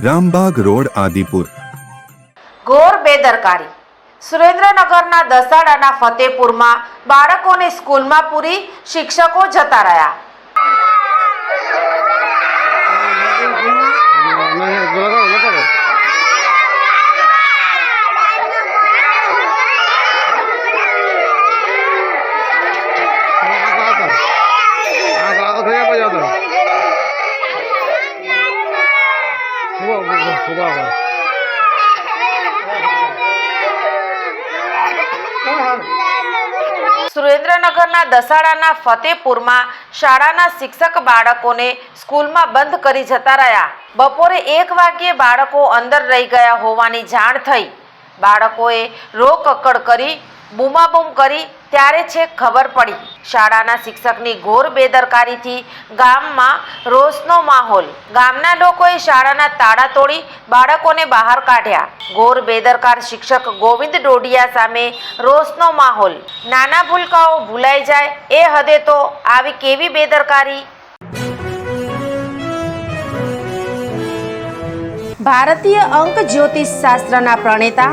Rambagh road Adipur. ઘોર બેદરકારી. સુરેન્દ્રનગરના દસાડાના ફતેપુરમાં બાળકોને સ્કૂલમાં પૂરી શિક્ષકો જતા રહ્યા. સુરેન્દ્રનગરના દસાડાના ફતેપુરમાં શાળાના શિક્ષક બાળકોને સ્કૂલમાં બંધ કરી જતા રહ્યા. બપોરે એક વાગ્યે બાળકો અંદર રહી ગયા હોવાની જાણ થઈ. બાળકોએ રોકકડ કરી, બૂમાબૂમ કરી ત્યારે છેક ખબર પડી. શાળાના શિક્ષકની ઘોર બેદરકારીથી ગામમાં રોષનો માહોલ. ગામના લોકોએ શાળાના તાળા તોડી બાળકોને બહાર કાઢ્યા. ઘોર બેદરકાર શિક્ષક ગોવિંદ ડોડિયા સામે રોષનો માહોલ. નાના ભૂલકાઓ ભૂલાઈ જાય, એ હદે તો આવી કેવી બેદરકારી? ભારતીય અંક જ્યોતિષ શાસ્ત્રના પ્રણેતા